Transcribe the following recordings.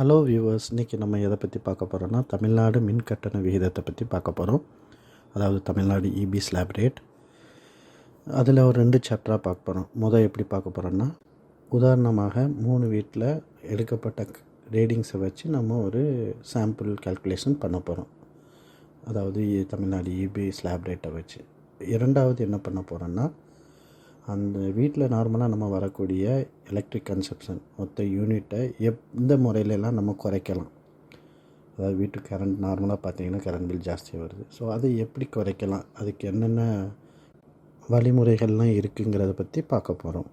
Hello viewers இன்றைக்கி நம்ம எதை பற்றி பார்க்க போகிறோன்னா தமிழ்நாடு மின் கட்டண விகிதத்தை பற்றி பார்க்க போகிறோம் அதாவது தமிழ்நாடு இபி ஸ்லாப் ரேட் அதில் ஒரு ரெண்டு சாப்டராக பார்க்க போகிறோம் முதல் எப்படி பார்க்க போகிறோன்னா உதாரணமாக மூணு வீட்டில் எடுக்கப்பட்ட ரேடிங்ஸை வச்சு நம்ம ஒரு சாம்பிள் கால்குலேஷன் பண்ண போகிறோம் அதாவது இ- தமிழ்நாடு இபி ஸ்லாப் ரேட்டை வச்சு. இரண்டாவது என்ன பண்ண போகிறோன்னா அந்த வீட்டில் நார்மலாக நம்ம வரக்கூடிய எலக்ட்ரிக் கன்சப்ஷன் மொத்த யூனிட்டை எப் இந்த முறையிலலாம் நம்ம குறைக்கலாம். அதாவது வீட்டுக்கு கரண்ட் நார்மலாக பார்த்தீங்கன்னா கரண்ட் பில் ஜாஸ்தியாக வருது. ஸோ அதை எப்படி குறைக்கலாம்? அதுக்கு என்னென்ன வழிமுறைகள்லாம் இருக்குங்கிறத பற்றி பார்க்க போகிறோம்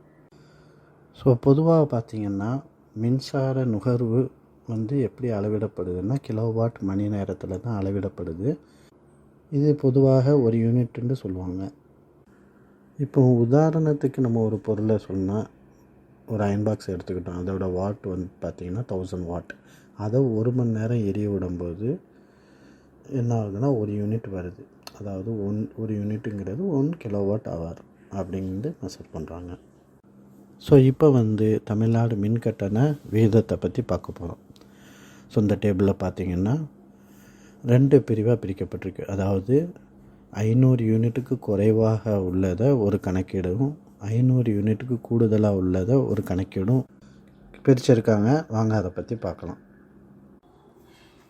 ஸோ பொதுவாக பார்த்திங்கன்னா மின்சார நுகர்வு வந்து எப்படி அளவிடப்படுதுன்னா கிலோவாட் மணி நேரத்தில் தான் அளவிடப்படுது. இது பொதுவாக ஒரு யூனிட்டுன்னு சொல்லுவாங்க. இப்போ உதாரணத்துக்கு நம்ம ஒரு பொருளை சொன்னால் ஒரு அயன் பாக்ஸ் எடுத்துக்கிட்டோம். அதோட வாட் வந்து பார்த்திங்கன்னா தௌசண்ட் வாட் அதை ஒரு மணி நேரம் எரிய விடும்போது என்ன ஆகுதுன்னா ஒரு யூனிட் வருது. அதாவது ஒன் ஒரு யூனிட்டுங்கிறது ஒன் கிலோவாட் அவர் அப்படிங்கிறது மெசர் பண்ணுறாங்க ஸோ இப்போ வந்து தமிழ்நாடு மின் கட்டண விகிதத்தை பற்றி பார்க்க போகிறோம் ஸோ இந்த டேபிளில் பார்த்தீங்கன்னா ரெண்டு பிரிவாக பிரிக்கப்பட்டிருக்கு. அதாவது ஐநூறு யூனிட்டுக்கு குறைவாக உள்ளதை ஒரு கணக்கீடும் ஐநூறு யூனிட்டுக்கு கூடுதலாக உள்ளதை ஒரு கணக்கீடும் பிரிச்சிருக்காங்க. வாங்க அதை பற்றி பார்க்கலாம்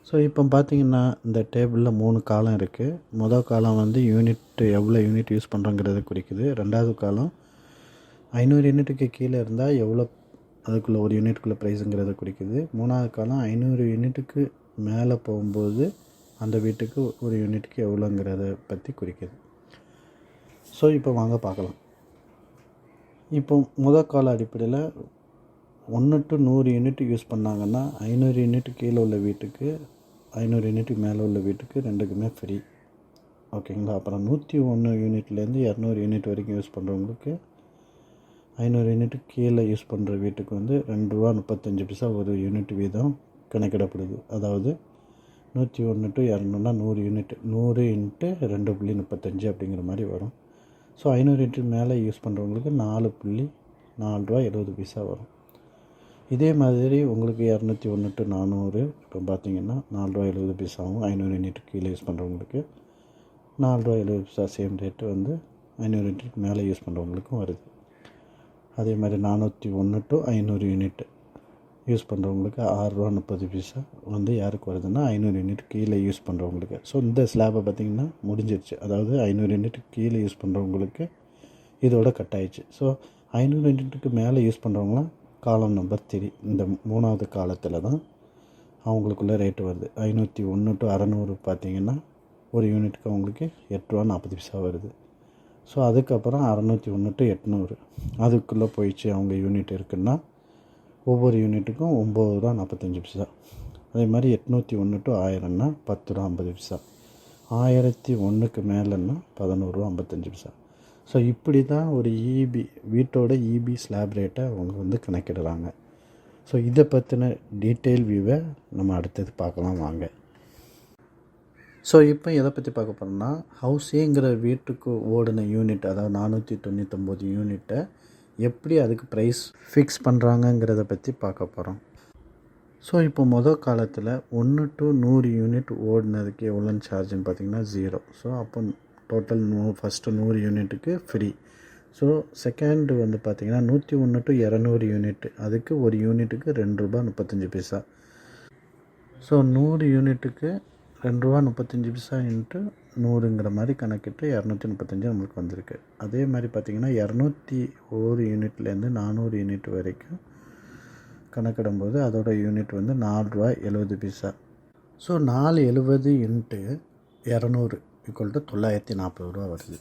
ஸோ இப்போ பார்த்தீங்கன்னா இந்த டேபிளில் மூணு காலம் இருக்குது மொதல் காலம் வந்து யூனிட் எவ்வளோ யூனிட் யூஸ் பண்ணுறோங்கிறத குறிக்குது. ரெண்டாவது காலம் ஐநூறு யூனிட்டுக்கு கீழே இருந்தால் எவ்வளோ அதுக்குள்ளே ஒரு யூனிட்டுக்குள்ளே ப்ரைஸுங்கிறத குறிக்குது. மூணாவது காலம் ஐநூறு யூனிட்டுக்கு மேலே போகும்போது அந்த வீட்டுக்கு ஒரு யூனிட்டுக்கு எவ்வளோங்கிறத பற்றி குறிக்கிது. ஸோ இப்போ வாங்க பார்க்கலாம். இப்போ முதல் கால அடிப்படையில் ஒன்று டு நூறு யூனிட் யூஸ் பண்ணாங்கன்னா ஐநூறு யூனிட் கீழே உள்ள வீட்டுக்கு ஐநூறு யூனிட்டுக்கு மேலே உள்ள வீட்டுக்கு ரெண்டுக்குமே ஃப்ரீ ஓகேங்களா அப்புறம் நூற்றி ஒன்று யூனிட்லேருந்து இரநூறு யூனிட் வரைக்கும் யூஸ் பண்ணுறவங்களுக்கு ஐநூறு யூனிட் கீழே யூஸ் பண்ணுற வீட்டுக்கு வந்து ரெண்டு ரூபா முப்பத்தஞ்சு பைசா ஒரு யூனிட் வீதம் கணக்கிடப்படுது. அதாவது நூற்றி ஒன்று டு இரநூறுனா நூறு யூனிட் நூறு இன்ட்டு ரெண்டு புள்ளி முப்பத்தஞ்சு அப்படிங்கிற மாதிரி வரும். ஸோ ஐநூறு யூனிட் மேலே யூஸ் பண்ணுறவங்களுக்கு நாலு புள்ளி நாலு ரூபா எழுபது பைசா வரும். இதே மாதிரி உங்களுக்கு இரநூத்தி ஒன்று டு நானூறு இப்போ பார்த்தீங்கன்னா நாலு ரூபா எழுபது பைசாவும் ஐநூறு யூனிட் கீழே யூஸ் பண்ணுறவங்களுக்கு நாலு ரூபா எழுபது பைசா சேம் ரேட்டு வந்து ஐநூறு யூனிட்டுக்கு மேலே யூஸ் பண்ணுறவங்களுக்கும் வருது. அதே மாதிரி நானூற்றி ஒன்று டு ஐநூறு யூனிட் யூஸ் பண்ணுறவங்களுக்கு ஆறுரூவா முப்பது பைசா வந்து யாருக்கு வருதுன்னா ஐநூறு யூனிட் கீழே யூஸ் பண்ணுறவங்களுக்கு ஸோ இந்த ஸ்லாபை பார்த்திங்கன்னா முடிஞ்சிருச்சு. அதாவது ஐநூறு யூனிட் கீழே யூஸ் பண்ணுறவங்களுக்கு இதோட கட் ஆயிடுச்சு. ஸோ ஐநூறு யூனிட்டுக்கு மேலே யூஸ் பண்ணுறவங்களாம் காலம் நம்பர் த்ரீ இந்த மூணாவது காலத்தில் தான் அவங்களுக்குள்ளே ரேட்டு வருது. ஐநூற்றி ஒன்று டு அறநூறு பார்த்தீங்கன்னா ஒரு யூனிட்டுக்கு அவங்களுக்கு எட்ரூவா நாற்பது பைசா வருது. ஸோ அதுக்கப்புறம் அறநூற்றி ஒன்று டு எட்நூறு. அதுக்குள்ளே போயிடுச்சு அவங்க யூனிட் இருக்குன்னா ஒவ்வொரு யூனிட்டுக்கும் ஒம்பது ரூபா நாற்பத்தஞ்சு பைசா. அதே மாதிரி எட்நூற்றி ஒன்று டு ஆயிரம்னா பத்து ரூபா ஐம்பது பைசா. ஆயிரத்தி ஒன்றுக்கு மேலேன்னா பதினோரு ஐம்பத்தஞ்சு பைசா. ஸோ இப்படி தான் ஒரு இபி வீட்டோட இபி ஸ்லாப் ரேட்டை அவங்க வந்து கணக்கிடுறாங்க. ஸோ இதை பற்றின டீட்டெயில் வியூவை நம்ம அடுத்தது பார்க்கலாம் வாங்க. ஸோ இப்போ எதை பற்றி பார்க்க போகிறோம்னா ஹவுஸேங்கிற வீட்டுக்கு ஓடின யூனிட் அதாவது நானூற்றி தொண்ணூற்றொம்பது யூனிட்டை எப்படி அதுக்கு ப்ரைஸ் ஃபிக்ஸ் பண்ணுறாங்கங்கிறத பற்றி பார்க்க போகிறோம் ஸோ இப்போ மொதல் காலத்தில் ஒன்று டு நூறு யூனிட் ஓடினதுக்கு எவ்வளோன்னு சார்ஜ்னு பார்த்தீங்கன்னா ஜீரோ ஸோ அப்போ டோட்டல் நூ ஃபஸ்ட்டு நூறு யூனிட்டுக்கு ஃப்ரீ ஸோ செகண்டு வந்து பார்த்திங்கன்னா நூற்றி ஒன்று டு இரநூறு யூனிட் அதுக்கு ஒரு யூனிட்டுக்கு ரெண்டு ரூபா முப்பத்தஞ்சு பைசா. ஸோ நூறு யூனிட்டுக்கு ரெண்டு ரூபா முப்பத்தஞ்சு பைசா இன்ட்டு நூறுங்கிற மாதிரி கணக்கிட்டு இரநூத்தி முப்பத்தஞ்சு நம்மளுக்கு வந்திருக்கு. அதே மாதிரி பார்த்திங்கன்னா இரநூத்தி ஒரு யூனிட்லேருந்து நானூறு யூனிட் வரைக்கும் கணக்கிடும்போது அதோட யூனிட் வந்து நாலு ரூபா எழுபது பைசா. ஸோ நாலு எழுபது இன்ட்டு இரநூறு ஈக்குவல் டு தொள்ளாயிரத்தி நாற்பது ரூபா வருது.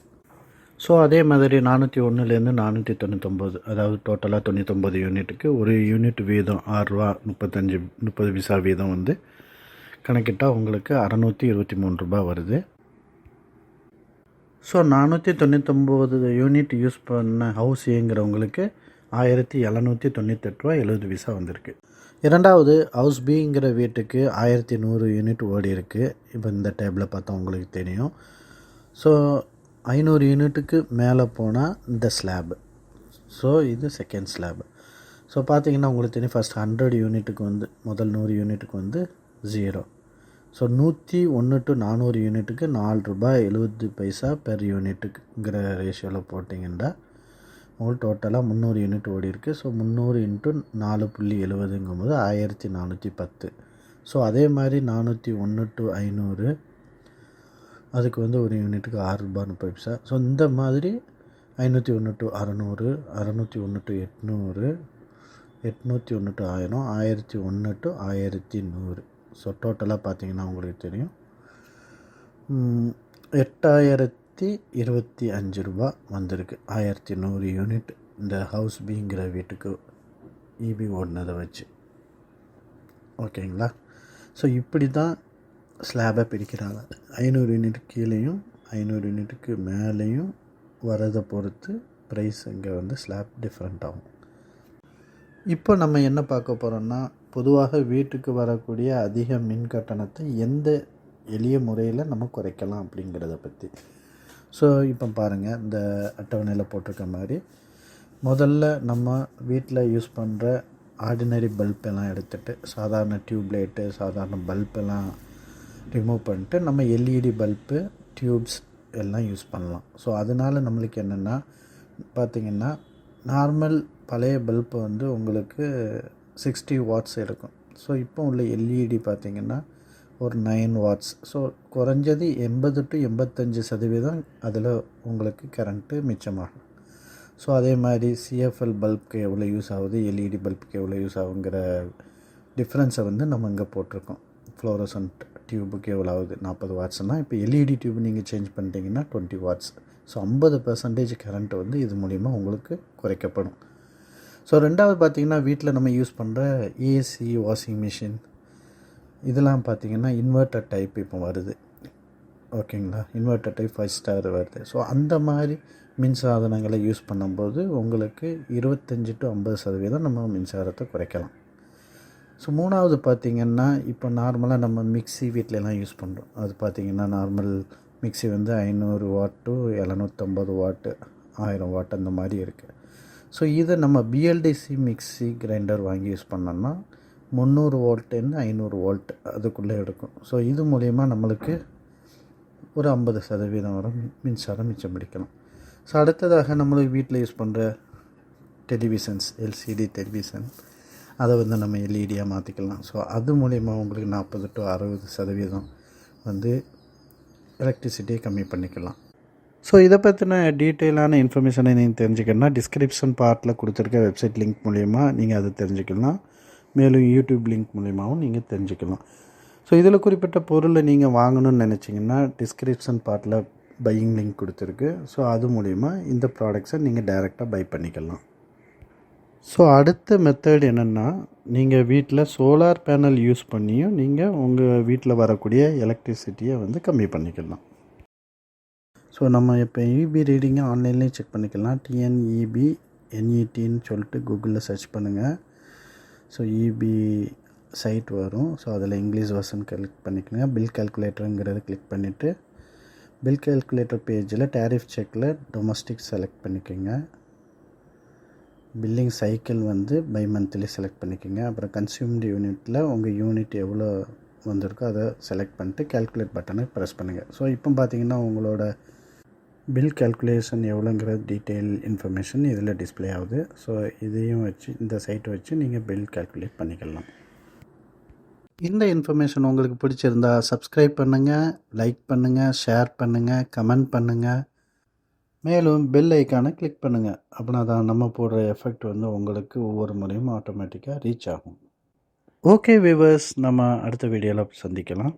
ஸோ அதே மாதிரி நானூற்றி ஒன்றுலேருந்து நானூற்றி தொண்ணூத்தொம்பது அதாவது டோட்டலாக தொண்ணூத்தொம்பது யூனிட்டுக்கு ஒரு யூனிட் வீதம் ஆறுரூவா முப்பத்தஞ்சு முப்பது பைசா வீதம் வந்து கணக்கிட்டால் உங்களுக்கு அறநூற்றி இருபத்தி மூணு ரூபா வருது. ஸோ நானூற்றி தொண்ணூத்தொம்பது யூனிட் யூஸ் பண்ண ஹவுஸ் ஏங்கிறவங்களுக்கு ஆயிரத்தி எழுநூற்றி தொண்ணூத்தெட்டு ரூபா எழுபது விசா வந்திருக்கு. இரண்டாவது ஹவுஸ் பிங்கிற வீட்டுக்கு ஆயிரத்தி நூறு யூனிட் ஓடி இருக்குது இப்போ இந்த டேபிளை பார்த்தா உங்களுக்கு தெரியும். ஸோ ஐநூறு யூனிட்டுக்கு மேலே போனால் இந்த ஸ்லாப் ஸோ இது செகண்ட் ஸ்லாப் ஸோ பார்த்தீங்கன்னா உங்களுக்கு தெரியும் ஃபஸ்ட் ஹண்ட்ரட் யூனிட்டுக்கு வந்து முதல் நூறு யூனிட்டுக்கு வந்து ஜீரோ ஸோ நூற்றி ஒன்று டு நானூறு யூனிட்டுக்கு நாலு ரூபாய் எழுபது பைசா பெர் யூனிட்டுக்குங்கிற ரேஷியோவில் போட்டிங்கன்னா உங்களுக்கு டோட்டலாக முந்நூறு யூனிட் ஓடி இருக்கு. ஸோ முந்நூறு இன்ட்டு நாலு புள்ளி எழுபதுங்கும் போது ஆயிரத்தி நானூற்றி பத்து. ஸோ அதே மாதிரி நானூற்றி ஒன்று டு ஐநூறு அதுக்கு வந்து ஒரு யூனிட்டுக்கு ஆறு ரூபாய் முப்பது பைசா. ஸோ இந்த மாதிரி ஐநூற்றி ஒன்று டு அறநூறு அறநூற்றி ஒன்று டு எட்நூறு எட்நூற்றி ஒன்று டு ஆயிரம் ஆயிரத்தி ஒன்று டு ஆயிரத்தி நூறு. ஸோ டோட்டலாக பார்த்தீங்கன்னா உங்களுக்கு தெரியும். எட்டாயிரத்தி இருபத்தி அஞ்சு ரூபா வந்திருக்கு. ஆயிரத்தி நூறு யூனிட் இந்த ஹவுஸ் பிங்கிற வீட்டுக்கு இபி ஓடினதை வச்சு. ஓகேங்களா? ஸோ இப்படி தான் ஸ்லாபை பிரிக்கிறாங்க. ஐநூறு யூனிட் கீழேயும் ஐநூறு யூனிட்டுக்கு மேலேயும் வரதை பொறுத்து ப்ரைஸ் இங்கே வந்து ஸ்லாப் டிஃப்ரெண்ட் ஆகும். இப்போ நம்ம என்ன பார்க்க போகிறோம்னா பொதுவாக வீட்டுக்கு வரக்கூடிய அதிக மின் கட்டணத்தை எந்த எளிய முறையில் நம்ம குறைக்கலாம் அப்படிங்கிறத பற்றி ஸோ இப்போ பாருங்கள் இந்த அட்டவணையில் போட்டிருக்க மாதிரி முதல்ல நம்ம வீட்டில் யூஸ் பண்ணுற ஆர்டினரி பல்ப் எல்லாம் எடுத்துகிட்டு சாதாரண டியூப் லைட்டு சாதாரண பல்ப் எல்லாம் ரிமூவ் பண்ணிட்டு நம்ம எல்இடி பல்பு டியூப்ஸ் எல்லாம் யூஸ் பண்ணலாம். ஸோ அதனால் நம்மளுக்கு என்னென்னா பார்த்திங்கன்னா நார்மல் பழைய பல்ப் வந்து உங்களுக்கு சிக்ஸ்டி வாட்ஸ் இருக்கும் ஸோ இப்போ உள்ள எல்இடி பார்த்திங்கன்னா ஒரு நைன் வாட்ஸ் ஸோ குறைஞ்சது எண்பது டு எண்பத்தஞ்சு சதவீதம் அதில் உங்களுக்கு கரண்ட்டு மிச்சமாகும். ஸோ அதே மாதிரி சிஎஃப்எல் பல்ப்க்கு எவ்வளோ யூஸ் ஆகுது? எல்இடி பல்புக்கு எவ்வளோ யூஸ் ஆகுங்கிற டிஃப்ரென்ஸை வந்து நம்ம இங்கே போட்டிருக்கோம். ஃப்ளோரசன்ட் டியூபுக்கு எவ்வளோ ஆகுது? நாற்பது வாட்ஸ்னால் இப்போ எல்இடி டியூப் நீங்கள் சேஞ்ச் பண்ணிட்டீங்கன்னா டுவெண்ட்டி வாட்ஸ் ஸோ ஐம்பது பர்சன்டேஜ் கரண்ட் வந்து இது மூலிமா உங்களுக்கு குறைக்கப்படும். ஸோ ரெண்டாவது பார்த்தீங்கன்னா வீட்டில் நம்ம யூஸ் பண்ணுற ஏசி வாஷிங் மிஷின் இதெல்லாம் பார்த்திங்கன்னா இன்வெர்ட்டர் டைப் இப்போ வருது. ஓகேங்களா இன்வெர்ட்டர் டைப் ஃபைவ் ஸ்டார் வருது. ஸோ அந்த மாதிரி மின் சாதனங்களை யூஸ் பண்ணும்போது உங்களுக்கு இருபத்தஞ்சி டு ஐம்பது சதவீதம் நம்ம மின்சாரத்தை குறைக்கலாம். ஸோ மூணாவது பார்த்திங்கன்னா இப்போ நார்மலாக நம்ம மிக்ஸி வீட்டிலலாம் யூஸ் பண்ணுறோம் அது பார்த்திங்கன்னா நார்மல் மிக்ஸி வந்து ஐநூறு வாட் டு எழுநூற்றம்பது வாட்டு ஆயிரம் வாட் அந்த மாதிரி இருக்குது ஸோ இதை நம்ம பிஎல்டிசி மிக்ஸி கிரைண்டர் வாங்கி யூஸ் பண்ணோம்னா முந்நூறு வோல்ட்லேருந்து ஐநூறு வோல்ட் அதுக்குள்ளே எடுக்கும். ஸோ இது மூலயமா நம்மளுக்கு ஒரு ஐம்பது சதவீதம் வரை மின்சாரம் மிச்சம் பிடிக்கலாம் ஸோ அடுத்ததாக நம்மளுக்கு வீட்டில் யூஸ் பண்ணுற டெலிவிஷன்ஸ் எல்சிடி டெலிவிஷன் அதை வந்து நம்ம எல்இடியாக மாற்றிக்கலாம் ஸோ அது மூலயமா உங்களுக்கு நாற்பது டு அறுபது சதவீதம் வந்து எலக்ட்ரிசிட்டியை கம்மி பண்ணிக்கலாம். ஸோ இதை பற்றின டீட்டெயிலான இன்ஃபர்மேஷனை நீங்கள் தெரிஞ்சுக்கணும்னா டிஸ்கிரிப்ஷன் பார்ட்டில் கொடுத்துருக்க வெப்சைட் லிங்க் மூலயமா நீங்கள் அதை தெரிஞ்சுக்கலாம். மேலும் யூடியூப் லிங்க் மூலிமாவும் நீங்கள் தெரிஞ்சுக்கலாம். ஸோ இதில் குறிப்பிட்ட பொருளை நீங்கள் வாங்கணும்னு நினச்சிங்கன்னா டிஸ்கிரிப்ஷன் பார்ட்டில் பையிங் லிங்க் கொடுத்துருக்கு. ஸோ அது மூலிமா இந்த ப்ராடக்ட்ஸை நீங்கள் டைரெக்டாக பை பண்ணிக்கலாம். ஸோ அடுத்த மெத்தட் என்னென்னா நீங்கள் வீட்டில் சோலார் பேனல் யூஸ் பண்ணியும் நீங்கள் உங்கள் வீட்டில் வரக்கூடிய எலக்ட்ரிசிட்டியை வந்து கம்மி பண்ணிக்கலாம். ஸோ நம்ம இப்போ இபி ரீடிங்கை ஆன்லைன்லேயும் செக் பண்ணிக்கலாம். டிஎன்இபி என்இடின்னு சொல்லிட்டு கூகுளில் சர்ச் பண்ணுங்கள் ஸோ இபி சைட் வரும். ஸோ அதில் இங்கிலீஷ் வெர்ஷன் கிளிக் பண்ணிக்கோங்க. பில் கேல்குலேட்டருங்கிறது கிளிக் பண்ணிவிட்டு பில் கேல்குலேட்டர் பேஜில் டேரிஃப் செக்கில் டொமஸ்டிக் செலக்ட் பண்ணிக்கோங்க. பில்லிங் சைக்கிள் வந்து பை மந்த்லி செலக்ட் பண்ணிக்கோங்க. அப்புறம் கன்சியூம்டு யூனிட்டில் உங்கள் யூனிட் எவ்வளோ வந்திருக்கோ அதை செலக்ட் பண்ணிட்டு கேல்குலேட் பட்டனை ப்ரெஸ் பண்ணுங்கள் ஸோ இப்போ பார்த்தீங்கன்னா உங்களோட பில் கால்குலேஷன் எவ்வளோங்கிற டீட்டெயில் இன்ஃபர்மேஷன் இதில் டிஸ்ப்ளே ஆகுது. ஸோ இதையும் வச்சு இந்த சைட்டை வச்சு நீங்கள் பில் கால்குலேட் பண்ணிக்கலாம். இந்த இன்ஃபர்மேஷன் உங்களுக்கு பிடிச்சிருந்தா சப்ஸ்கிரைப் பண்ணுங்கள் லைக் பண்ணுங்கள் ஷேர் பண்ணுங்கள் கமெண்ட் பண்ணுங்கள் மேலும் பெல் ஐக்கானை கிளிக் பண்ணுங்கள் அப்படின்னா தான் நம்ம போடுற எஃபெக்ட் வந்து உங்களுக்கு ஒவ்வொரு முறையும் ஆட்டோமேட்டிக்காக ரீச் ஆகும். ஓகே விவர்ஸ் நம்ம அடுத்த வீடியோவில் சந்திக்கலாம்.